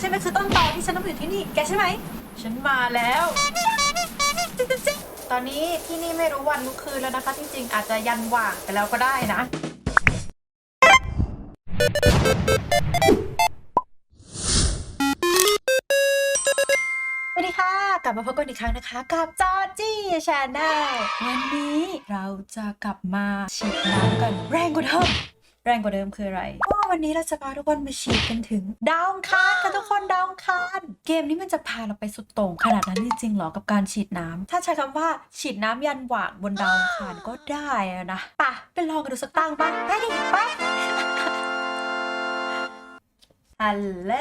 ใช่ไหมคือต้นตอที่ฉันต้องมาอยู่ที่นี่ แกใช่ไหม ฉันมาแล้วตอนนี้ที่นี่ไม่รู้วันรู้คืนแล้วนะคะ จริงๆ อาจจะยันหว่างไปแล้วก็ได้นะ สวัสดีค่ะ กลับมาพบกันอีกครั้งนะคะ กับจอจี้ชาแนลวันนี้เราจะกลับมาฉีดน้ำกันแรงกว่าเดิมแรงกว่าเดิมคืออะไร วันนี้เราจะพาทุกคนมาฉีดกันถึง ดาวคารค่ะทุกคนดาวคารเกมนี้มันจะพาเราไปสุดโต่งขนาดนั้นจริงๆหรอกับการฉีดน้ำถ้าใช้คำว่าฉีดน้ำยันหว่างบนดาวคารก็ได้นะป่ะไปลองกันดูสักตั้งป่ะไปดิไปฮัลโหล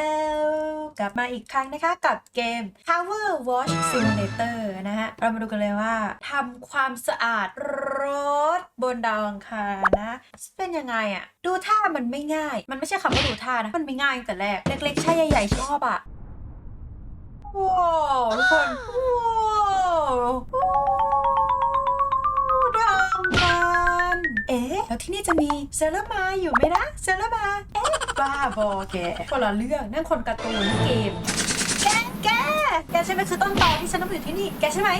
กลับมาอีกครั้งนะคะกับเกม Tower Watch Simulator นะฮะ เรามาดูกันเลยว่าทำความสะอาด รถบนดาวอังคารนะ เป็นยังไงอะดูท่ามันไม่ง่าย มันไม่ใช่คำว่าดูท่านะ มันไม่ง่ายตั้งแต่แรก เล็กๆใช่ใหญ่ๆชอบอะว้าวทุกคนว้าวดาวอังคารเอ๊ะแล้วที่นี่จะมีเซเลอร์มาอยู่ไหมนะเซเลอร์มาเอ๊ะบ้าบอแกคนละเรื่องนั่นคนการ์ตูนเกมแกแกแกใช่ไหมคือต้นตอที่ฉันต้องมาอยู่ที่นี่แกใช่ไหม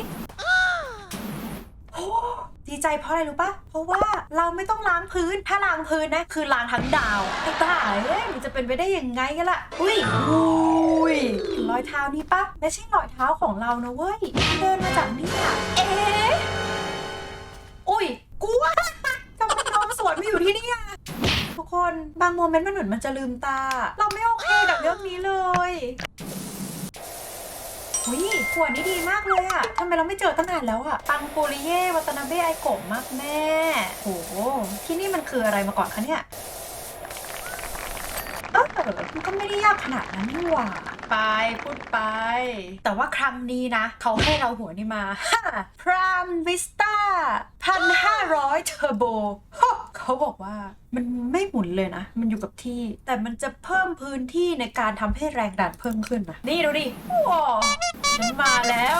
ดีใจเพราะอะไรรู้ปะเพราะว่าเราไม่ต้องล้างพื้น ถ้าล้างพื้นนะ คือล้างทั้งดาวไอ้บ้าเอ้ยมันจะเป็นไปได้ยังไงกันล่ะ อุ้ยอุ้ยรอยเท้านี้ปะไม่ใช่รอยเท้าของเรานะเว้ย เดินมาจากนี่อะเอ๊ะอุ้ยกลัวทำไมน้องสวนมาอยู่ที่นี่อะทุกคน บางโมเมนต์มันเหมือนมันจะลืมตา เราไม่โอเคกับเรื่องนี้เลย อุ้ยขวดนี้ดีมากเลยอะทำไมเราไม่เจอตั้งนานแล้วอะปังโปริเย่วัตนาเบะไอโกะมากแม่โหที่นี่มันคืออะไรมาก่อนคะเนี่ยเออมันก็ไม่ได้ยากขนาดนั้นนี่หว่าไปพูดไป แต่ว่าครั้งนี้นะ เขาให้เราหัวนี่มาพรามวิสตาพันห้าร้อยเทอร์โบ เขาบอกว่ามันไม่หมุนเลยนะ มันอยู่กับที่ แต่มันจะเพิ่มพื้นที่ในการทำให้แรงดันเพิ่มขึ้นนะนี่ดูดิว้าวฉันมาแล้ว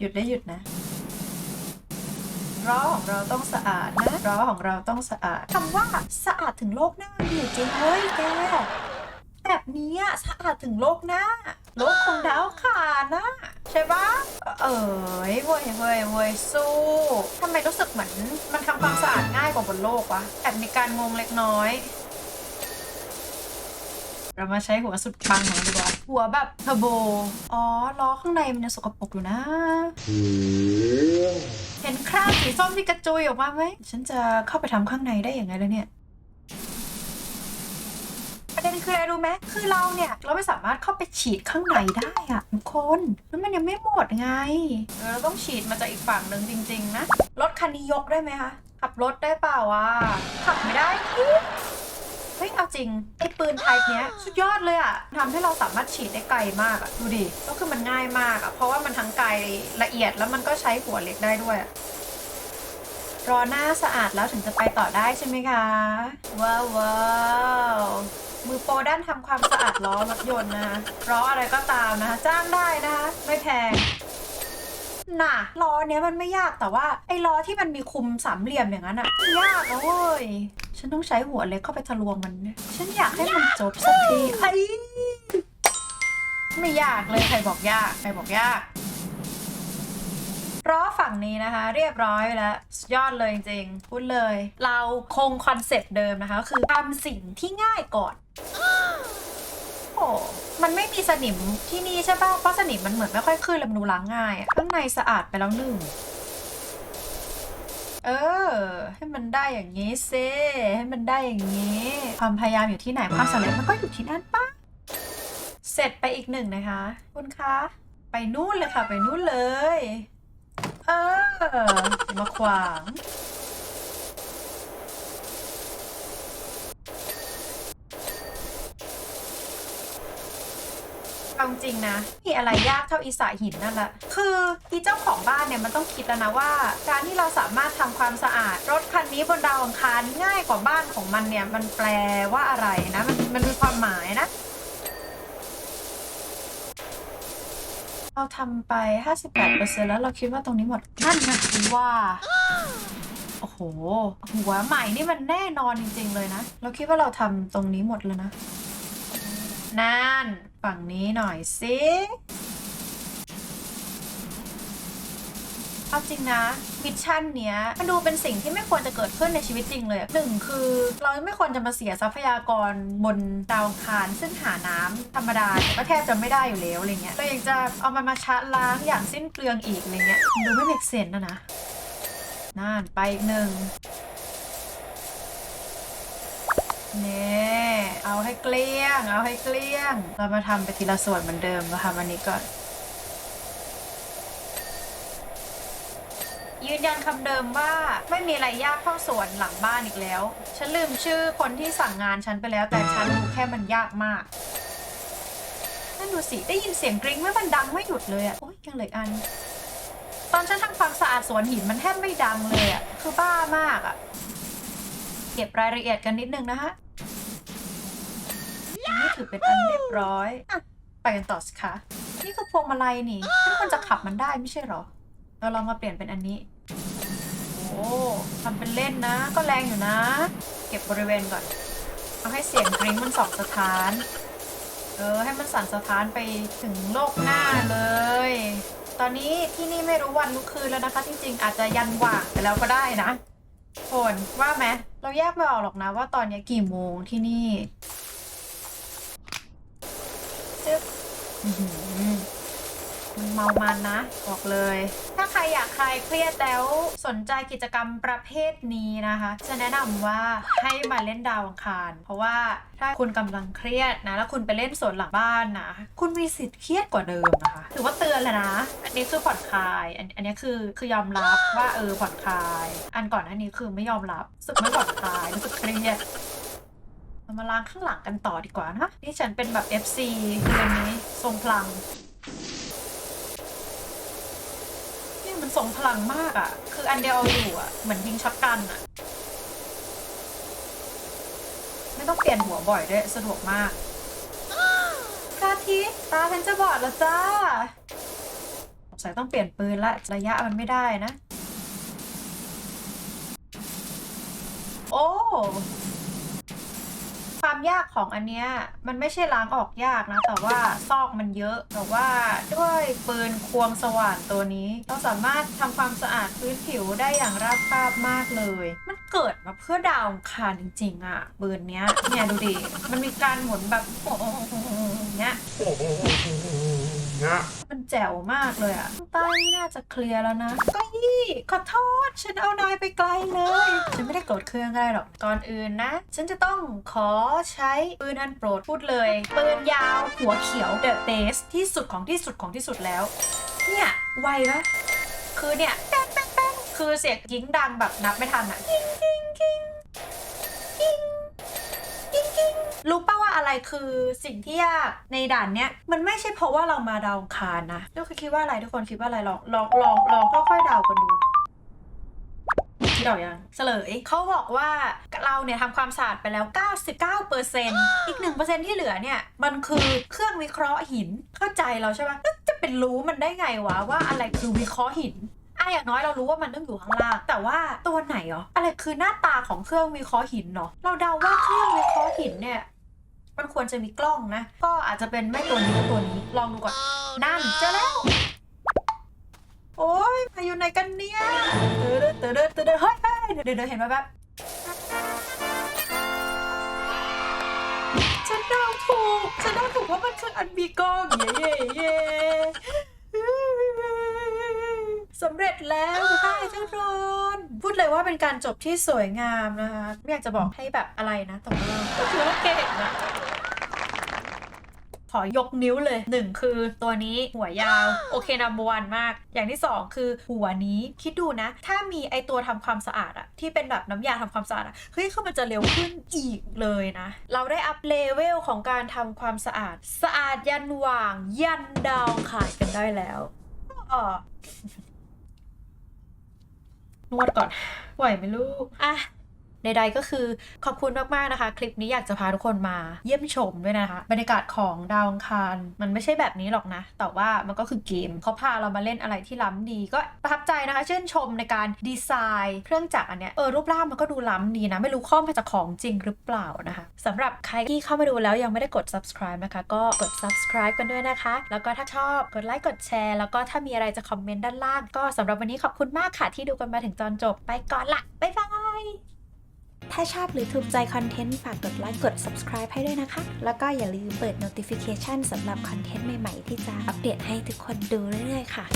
หยุดได้หยุดนะล้อของเราต้องสะอาดนะล้อของเราต้องสะอาดคำว่าสะอาดถึงโลกหน้าอยู่จริงเฮ้ยแกแบบนี้สะอาดถึงโลกหน้าโลกของดาวขาดนะ ใช่ปะเอ้ยเว้ยเว้ยเว้ยสู้ทำไมรู้สึกเหมือนมันทำความสะอาดง่ายกว่าบนโลกวะแอบมีการงงเล็กน้อย เรามาใช้หัวสุดปังของเราดีกว่าหัวแบบเทอร์โบ อ๋อล้อข้างในมันยังสกปรกอยู่นะ เห็นคราบสีส้มที่กระจุยออกมาไหม ฉันจะเข้าไปทำข้างในได้อย่างไงแล้วเนี่ย ด็นคืออะไรรู้ไหมคือเราเนี่ยเราไม่สามารถเข้าไปฉีดข้างในได้อะทุกคนแล้วมันยังไม่หมดไงเราต้องฉีดมาจากอีกฝั่งหนึ่งจริง ๆ นะรถคันนี้ยกได้ไหมคะขับรถได้เปล่าวะขับไม่ได้อีกเฮ้ยเอาจริงไอ้ปืนไทป์เนี้ยสุดยอดเลยอะทำให้เราสามารถฉีดได้ไกลมากอะดูดิก็คือมันง่ายมากอะเพราะว่ามันทั้งไกลละเอียดแล้วมันก็ใช้หัวเล็กได้ด้วยรอหน้าสะอาดแล้วถึงจะไปต่อได้ใช่ไหมคะ ว้าวว้าว มือโปรด้านทำความสะอาดล้อรถยนต์นะคะล้ออะไรก็ตามนะคะจ้างได้นะคะไม่แพงน่ะล้อเนี้ยมันไม่ยากแต่ว่าไอ้ล้อที่มันมีคุมสามเหลี่ยมอย่างนั้นอะยากเว้ยฉันต้องใช้หัวเล็กเข้าไปทะลวงมันเนี่ยฉันอยากให้มันจบสักทีไอ้ไม่ยากเลยใครบอกยากใครบอกยากล้อฝั่งนี้นะคะ เรียบร้อยแล้วยอดเลยจริงๆพูดเลย เราคงคอนเซปต์เดิมนะคะ คือทำสิ่งที่ง่ายก่อน โอ้มันไม่มีสนิมที่นี่ใช่ป่ะ เพราะสนิมมันเหมือนไม่ค่อยขึ้นเลยมันดูล้างง่ายอะข้างในสะอาดไปแล้วหนึ่ง เออ ให้มันได้อย่างนี้เซให้มันได้อย่างนี้ ความพยายามอยู่ที่ไหนความสำเร็จมันก็อยู่ที่นั่นป่ะ เสร็จไปอีกหนึ่งนะคะ คุณคะ ไปนู่นเลยค่ะ ไปนู่นเลย เออมาขวาง เอาจริงนะมีอะไรยากเท่าอีสาหินนั่นแหละ คืออีเจ้าของบ้านเนี่ยมันต้องคิดแล้วนะว่า การที่เราสามารถทำความสะอาด รถคันนี้บนดาวอังคารง่ายกว่าบ้านของมันเนี่ย มันแปลว่าอะไรนะ มันมันมีความหมายนะเราทำไป 58%แล้วเราคิดว่าตรงนี้หมดนั่นนะคือว่า โอ้โห หัวใหม่นี่มันแน่นอนจริง ๆ เลยนะ เราคิดว่าเราทำตรงนี้หมดแล้วนะ นั่นฝั่งนี้หน่อยสิเอาจริงนะมิชชั่นเนี้ยมันดูเป็นสิ่งที่ไม่ควรจะเกิดขึ้นในชีวิตจริงเลยหนึ่งคือ เราไม่ควรจะมาเสียทรัพยากรบนดาวคารซึ่งหาน้ำธรรมดาก็แทบจะไม่ได้อยู่แล้วอะไรเงี้ยเรายังจะเอามันมาชะล้างอย่างสิ้นเปลืองอีกอะไรเงี้ยมันดูไม่เมกเซนนะนะนั่นไปอีกหนึ่งเน่ ให้เกลี้ยง เอาให้เกลี้ยง เรามาทำไปทีละส่วนเหมือนเดิมนะคะวันนี้ก่อน ยืนยันคำเดิมว่าไม่มีอะไรยากเท่าสวนหลังบ้านอีกแล้ว ฉันลืมชื่อคนที่สั่งงานฉันไปแล้ว แต่ฉันรู้แค่มันยากมากนั่นดูสิ ได้ยินเสียงกริ๊งไม่มันดังไม่หยุดเลยอะโอ๊ยยังเหลืออัน ตอนฉันทำความสะอาดสวนหินมันแทบไม่ดังเลยอะคือบ้ามากอะเก็บรายละเอียดกันนิดนึงนะฮะ นนี้ถือเป็นอันเรียบร้อยอะไปกันต่อสิคะ นี่คือพวงมาลัยนี่ฉันควรจะขับมันได้ไม่ใช่หรอ เราลองมาเปลี่ยนเป็นอันนี้ โอ้ทำเป็นเล่นนะ ก็แรงอยู่นะ เก็บบริเวณก่อนเอาให้เสียงกริ้งมันส่องสะท้าน เออ ให้มันสั่นสะท้านไปถึงโลกหน้าเลย ตอนนี้ที่นี่ไม่รู้วันรู้คืนแล้วนะคะ จริงๆ อาจจะยันว่างไปแล้วก็ได้นะฝนว่าไหมเราแยกไม่ออกหรอกนะว่าตอนนี้กี่โมงที่นี่จึ๊ บอื้อหือมันเมามันนะบอกเลย ถ้าใครอยากคลายเครียดแล้วสนใจกิจกรรมประเภทนี้นะคะ จะแนะนำว่าให้มาเล่นดาวอังคาร เพราะว่าถ้าคุณกำลังเครียดนะ แล้วคุณไปเล่นสวนหลังบ้านนะ คุณมีสิทธิ์เครียดกว่าเดิมนะคะ ถือว่าเตือนเลยนะ อันนี้คือผ่อนคลาย อันอันนี้คือคือยอมรับว่าเออผ่อนคลาย อันก่อนอันนี้คือไม่ยอมรับรู้สึกไม่ผ่อนคลายรู้สึกเครียด เรามาล้างข้างหลังกันต่อดีกว่านะนี่ฉันเป็นแบบ FC เดือนนี้ทรงพลังนี่มันทรงพลังมากอะ่ะ คืออันเดียวเอาอยู่อะ่ะ เหมือนยิงช็อตกันอะ่ะ ไม่ต้องเปลี่ยนหัวบ่อยด้วย สะดวกมากพระอาทิตย์ตาฉันจะบอดแล้วจ้าสงสัยต้องเปลี่ยนปืนละระยะมันไม่ได้นะ โอ้ ความยากของอันเนี้ยมันไม่ใช่ล้างออกยากนะ แต่ว่าซอกมันเยอะ แต่ว่าด้วยปืนควงสว่านตัวนี้เราสามารถทำความสะอาดพื้นผิวได้อย่างราบคาบมากเลย มันเกิดมาเพื่อดาวคารจริงๆอะปืนเนี้ยเนี่ยดูดิมันมีการหมุนแบบเนี้ย มันแจ๋วมากเลยอะใต้นี่น่าจะเคลียร์แล้วนะก็ยี่ขอโทษ ฉันเอานายไปไกลเลย ฉันไม่ได้โกรธเครื่องอะไรหรอก ก่อนอื่นนะ ฉันจะต้องขอใช้ปืนอันโปรดพูดเลยปืนยาวหัวเขียว The Best ที่สุดของที่สุดของที่สุดแล้ว เนี่ยไวปะคือเนี่ยแป๊งแป๊งแป๊งคือเสียงยิงดังแบบนับไม่ทันอะกิ้ง รู้ป่าว่าอะไรคือสิ่งที่ยากในด่านเนี้ยมันไม่ใช่เพราะว่าเรามาดาวคารนะทุกคนคิดว่าอะไรทุกคนคิดว่าอะไรลองลองลองลองค่อยๆเดากันดูคิดออกยังเฉลยเขาบอกว่าเราเนี่ยทำความสะอาดไปแล้ว 99%อีก 1%ที่เหลือเนี่ย มันคือเครื่องวิเคราะห์หินเข้าใจเราใช่ปะแล้วจะเป็นรู้มันได้ไงวะว่าอะไรคือวิเคราะห์หิน อะอย่างน้อยเรารู้ว่ามันต้องอยู่ข้างล่าง แต่ว่าตัวไหนเหรออะไรคือหน้าตาของเครื่องวิเคราะห์หินเนาะเราเดาว่าเครื่องวิเคราะห์หินเนี่ยมันควรจะมีกล้องนะ ก็อาจจะเป็นไม่ตัวนี้ก็ตัวนี้ ลองดูก่อน นั่นเจอแล้ว โอ้ยมาอยู่ไหนกันเนี่ยเตือนเตือนเตือนเฮ้ยเฮ้ยเดี๋ยวเดี๋ยวเห็นไหมแบบฉันเดาถูกฉันเดาถูกว่ามันคืออันมีกล้องเย่เย่เย่ เร็จแล้วได้เจ้าโรนพูดเลยว่าเป็นการจบที่สวยงามนะคะไม่อยากจะบอกให้แบบอะไรนะแต่ว่าก็คือว่าเก่งนะขอยกนิ้วเลยหนึ่งคือตัวนี้หัวยาว โอเคนัมวันมาก อย่างที่สองคือหัวนี้คิดดูนะ ถ้ามีไอตัวทำความสะอาดอะที่เป็นแบบน้ำยาทำความสะอาดอะเฮ้ยคือมันจะเร็วขึ้นอีกเลยนะ เราได้อัพเลเวลของการทำความสะอาด สะอาดยันหว่าง ยันดาวขายกันได้แล้วอ๋อ นวดก่อนไหวไหมลูก อะ ใดๆก็คือขอบคุณมากๆนะคะ คลิปนี้อยากจะพาทุกคนมาเยี่ยมชมด้วยนะคะ บรรยากาศของดาวอังคาร มันไม่ใช่แบบนี้หรอกนะ แต่ว่ามันก็คือเกมเขาพาเรามาเล่นอะไรที่ล้ำดี ก็ประทับใจนะคะชื่นชมในการดีไซน์เครื่องจักรอันเนี้ยเออรูปร่างมันก็ดูล้ำดีนะ ไม่รู้ข้อมาจากของจริงหรือเปล่านะคะสำหรับใครที่เข้ามาดูแล้วยังไม่ได้กด subscribe นะคะ ก็กด subscribe กันด้วยนะคะ แล้วก็ถ้าชอบกดไลค์กดแชร์แล้วก็ถ้ามีอะไรจะคอมเมนต์ด้านล่างก็สำหรับวันนี้ขอบคุณมากค่ะที่ดูกันมาถึงตอนจบไปก่อนละบ๊ายบาย ถ้าชอบหรือถูกใจคอนเทนต์ ฝากกดไลค์กด subscribe ให้ด้วยนะคะ แล้วก็อย่าลืมเปิด notification สำหรับคอนเทนต์ใหม่ ๆ ที่จะอัปเดตให้ทุกคนดูเรื่อยๆค่ะ